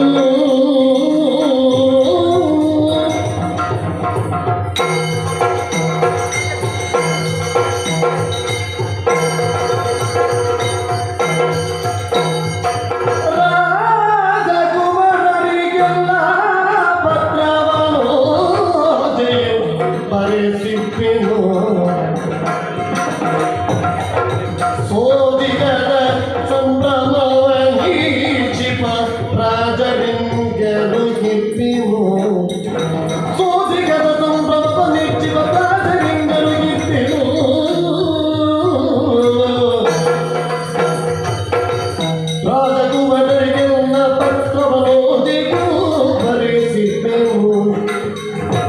Oh.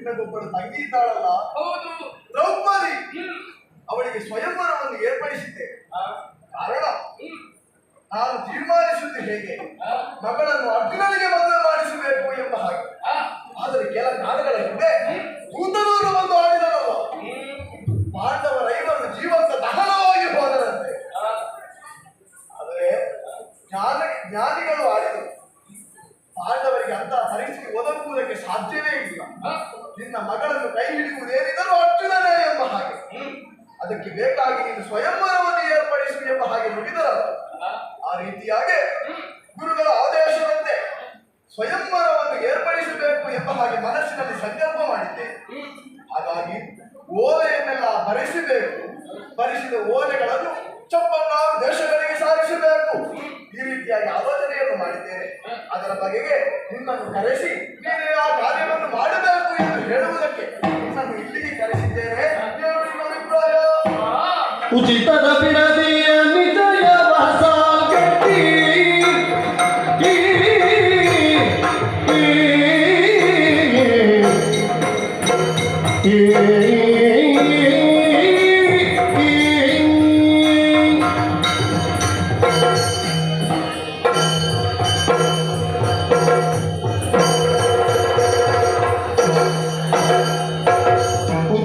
ನಿನಗೊಬ್ಬಳು ತಂಗಿ ಇದ್ದಾಳಲ್ಲ ಹೌದು. ದ್ರೌಪದಿ! ಅವಳಿಗೆ ಸ್ವಯಂವರವನ್ನು ಏರ್ಪಡಿಸಿದ್ದೆ. ಕಾರಣ? ನಾನು ತೀರ್ಮಾನಿಸುವುದು ಹೇಗೆ? ಮಗಳನ್ನು ಅರ್ಜುನನಿಗೆ ಮದುವೆ ಮಾಡಿಸಬೇಕು ಎಂಬ ಹಾಗೆ. ಆದರೆ ಕೆಲ ಕಾಲಗಳ ಹಿಂದೆ ಭೂತನೂರು ಬಂದು ಆಡಿದನಲ್ಲ ಪಾಂಡವ ಐವರು ಜೀವಂತ ದಹನವಾಗಿ ಹೋದರಂತೆ. ಆದರೆ ಜ್ಞಾನ ಜ್ಞಾನಿಗಳು ಆಡಿದರು. ಪಾಂಡವರಿಗೆ ಅಂತಹ ಪರಿಸ್ಥಿತಿ ಒದಗುವುದಕ್ಕೆ ಸಾಧ್ಯವೇ ನಿನ್ನ ಮಗಳನ್ನು ಕೈ ಹಿಡಿಯುವುದೇನಿದ್ದರೂ ಅರ್ಜುನನೇ ಎಂಬ ಹಾಗೆ. ಅದಕ್ಕೆ ಬೇಕಾಗಿ ನೀನು ಸ್ವಯಂವರವನ್ನು ಏರ್ಪಡಿಸು ಎಂಬ ಹಾಗೆ ನುಡಿದರಲ್ಲ. ಆ ರೀತಿಯಾಗಿ ಗುರುಗಳ ಆದೇಶದಂತೆ ಸ್ವಯಂವರವನ್ನು ಏರ್ಪಡಿಸಬೇಕು ಎಂಬ ಹಾಗೆ ಮನಸ್ಸಿನಲ್ಲಿ ಸಂಕಲ್ಪ ಮಾಡಿದ್ದೆ. ಹಾಗಾಗಿ ಓಲೆಯನ್ನೆಲ್ಲ ಭರಿಸಬೇಕು ಭರಿಸಿದ ಓಲೆಗಳನ್ನು ಚಪ್ಪನ್ನಾರು ದೇಶಗಳಿಗೆ ಸಾರಿಸಬೇಕು ಈ ರೀತಿಯಾಗಿ ಆಲೋಚನೆಯನ್ನು ಮಾಡಿದ್ದೇನೆ. ಅದರ ಬಗೆಗೆ ನಿನ್ನನ್ನು ಕರೆಸಿ ನೀನೇ ಆ ಕಾರ್ಯವನ್ನು ಮಾಡಬೇಕು ಉಚಿತದ ಬಿಡದೆಯ ನಿಜಯ ವಾಸ ಕಟ್ಟಿ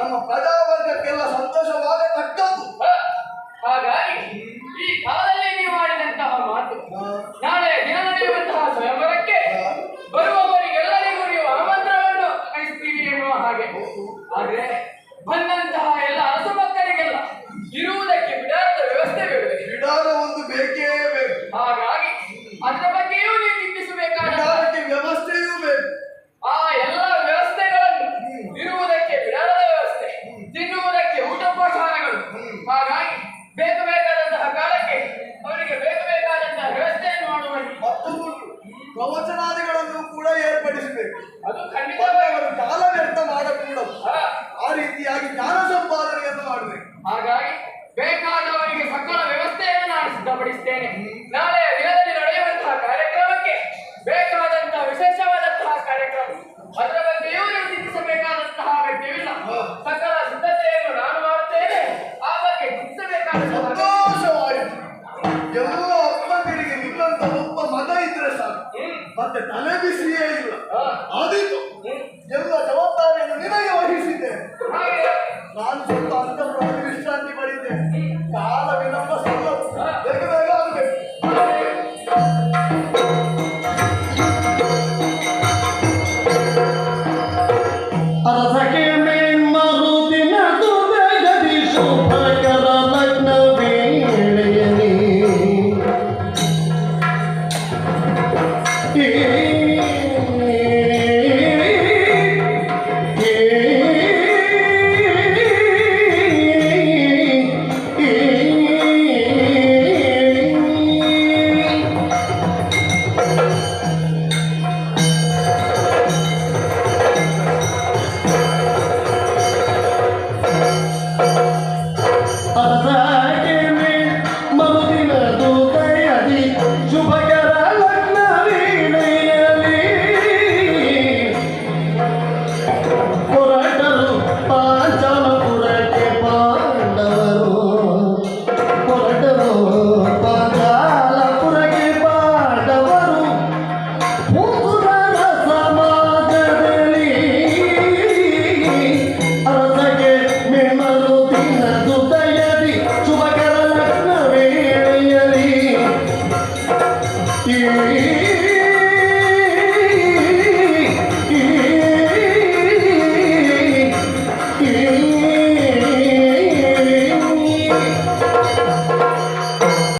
ನಮ್ಮ ಪ್ರಜಾವರ್ಗಕ್ಕೆಲ್ಲ ಸಂತೋಷವಾಗತಕ್ಕದ್ದು. ಹಾಗಾಗಿ ಈ ಕಾಲದಲ್ಲಿ ಖಂಡಿತ ಕಾಲ ವ್ಯರ್ಥ ಮಾಡಕೂಡದು. ಆ ರೀತಿಯಾಗಿ ಜ್ಞಾನ ಸಂಪಾದನೆಯನ್ನು ಮಾಡಬೇಕು ಹಾಗಾಗಿ ಬೇಕಾದವರಿಗೆ ಸಕಲ ವ್ಯವಸ್ಥೆಯನ್ನು ನಾನು ಸಿದ್ಧಪಡಿಸ್ತೇನೆ. ನಾಳೆ ದಿನದಲ್ಲಿ ನಡೆಯುವಂತಹ ಕಾರ್ಯಕ್ರಮಕ್ಕೆ ಬೇಕಾದಂತಹ ವಿಶೇಷವಾದಂತಹ ಕಾರ್ಯಕ್ರಮ. ಅದರ ಬಗ್ಗೆಯೂ ನೀವು ಚಿಂತಿಸಬೇಕಾದಂತಹ ಅಗತ್ಯವಿಲ್ಲ. ಸಕಲ ಸಿದ್ಧತೆಯನ್ನು ನಾನು ಮಾಡುತ್ತೇನೆ. ಆ ಬಗ್ಗೆ ಚಿಂತಿಸಬೇಕಾದಂತಹ ತಲೆ ಬಿಸಿಯೇ ಇಲ್ಲ. ಆದೀತು. ಎಲ್ಲ ಜವಾಬ್ದಾರಿಯನ್ನು ನಿನಗೆ ವಹಿಸಿದ್ದೆ. ನಾನು ಸ್ವಲ್ಪ ಅಂತಃಪ್ರಭು ವಿಶ್ರಾಂತಿ ಪಡಿದ್ದೇನೆ